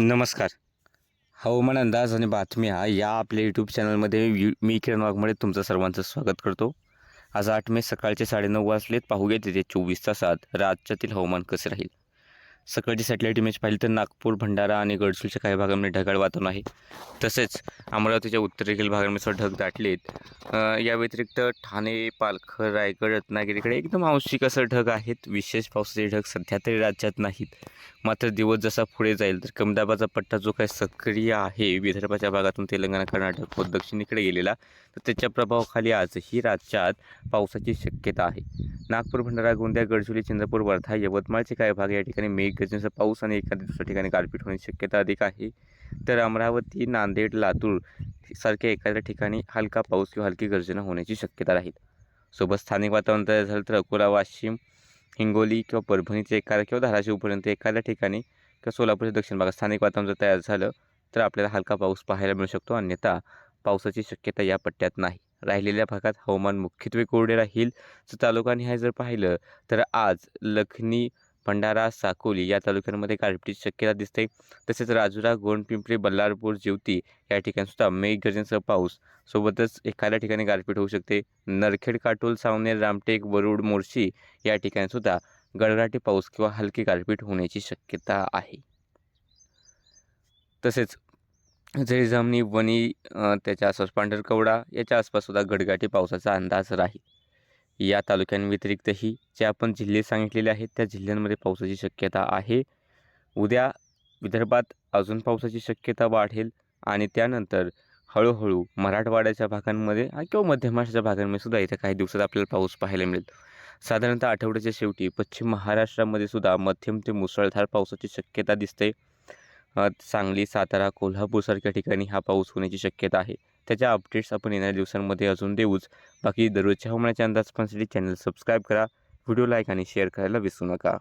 नमस्कार. हवामान अंदाज आणि बातम्या या आपल्या यूट्यूब चॅनलमध्ये यू मी किरण वाघमोडे तुमचं सर्वांचं स्वागत करतो. आज आठ मे सकाळचे साडेनऊ वाजलेत. पाहूया तिथे चोवीस तासात राज्यातील हवामान कसे राहील. सकाळची सॅटेलाईट इमेज पाहिली तर नागपूर भंडारा आणि गडचिरोलीच्या काही भागांमध्ये ढगाळ वातावरण आहे. तसेच अमरावतीच्या उत्तरेकडील भागांमध्ये सुद्धा ढग दाटलेत. या व्यतिरिक्त ठाणे पालघर रायगड रत्नागिरीकडे एकदम आंशिक असं ढग आहेत. विशेष पावसाचे ढग सध्या तरी राज्यात नाहीत. मात्र दिवस जसा पुढे जाईल तर कमी दाबाचा पट्टा जो काही सक्रिय आहे विदर्भाच्या भागातून तेलंगणा कर्नाटक व दक्षिणेकडे गेलेला तर त्याच्या प्रभावाखाली आजही राज्यात पावसाची शक्यता आहे. नागपूर भंडारा गोंदिया गडचिरोली चंद्रपूर वर्धा यवतमाळचे काही भाग या ठिकाणी मेघ मेघगर्जनेचा पाऊस आणि एखाद्या दुसऱ्या ठिकाणी गारपीट होण्याची शक्यता अधिक आहे. तर अमरावती नांदेड लातूर सारख्या एखाद्या ठिकाणी हलका पाऊस किंवा हलकी गर्जना होण्याची शक्यता राहील. सोबत स्थानिक वातावरण तयार झालं तर अकोला वाशिम हिंगोली किंवा परभणीचे एखाद्या किंवा धाराशिवपर्यंत एखाद्या ठिकाणी किंवा सोलापूरच्या दक्षिण भागात स्थानिक वातावरण जर तयार झालं तर आपल्याला हलका पाऊस पाहायला मिळू शकतो. अन्यथा पावसाची शक्यता या पट्ट्यात नाही. राहिलेल्या भागात हवामान मुख्यत्वे कोरडे राहील. तर तालुकानिहाय जर पाहिलं तर आज लखनी भंडारा साकोली या तालुक्यांमध्ये गारपिटीची शक्यता दिसते तसेच राजुरा गोंडपिंपरी बल्लारपूर जिवती या ठिकाणीसुद्धा मेघगर्जनेसह पाऊस. सोबतच एखाद्या ठिकाणी गारपीट होऊ शकते. नरखेड काटोल सावनेर रामटेक वरुड मोर्शी या ठिकाणीसुद्धा गडगडाटी पाऊस किंवा हलकी गारपीट होण्याची शक्यता आहे. तसेच जरी जमनी वणी त्याच्या आसपास पांढरकवडा याच्या आसपाससुद्धा गडगाटी पावसाचा अंदाज राहील. या तालुक्यांव्यतिरिक्तही जे आपण जिल्हे सांगितलेले आहेत त्या जिल्ह्यांमध्ये पावसाची शक्यता आहे. उद्या विदर्भात अजून पावसाची शक्यता वाढेल आणि त्यानंतर हळूहळू मराठवाड्याच्या भागांमध्ये किंवा मध्य महाराष्ट्राच्या भागांमध्ये सुद्धा येत्या काही दिवसात आपल्याला पाऊस पाहायला मिळेल. साधारणतः आठवड्याच्या शेवटी पश्चिम महाराष्ट्रामध्ये सुद्धा मध्यम ते मुसळधार पावसाची शक्यता दिसते. सांगली सातारा कोल्हापूरसारख्या ठिकाणी हा पाऊस होण्याची शक्यता आहे. त्याच्या अपडेट्स आपण येणाऱ्या दिवसांमध्ये अजून देऊच. बाकी दररोजच्या हवामानाच्या अंदाज पाहण्यासाठी चॅनल सबस्क्राईब करा. व्हिडिओ लाईक आणि शेअर करायला विसरू नका.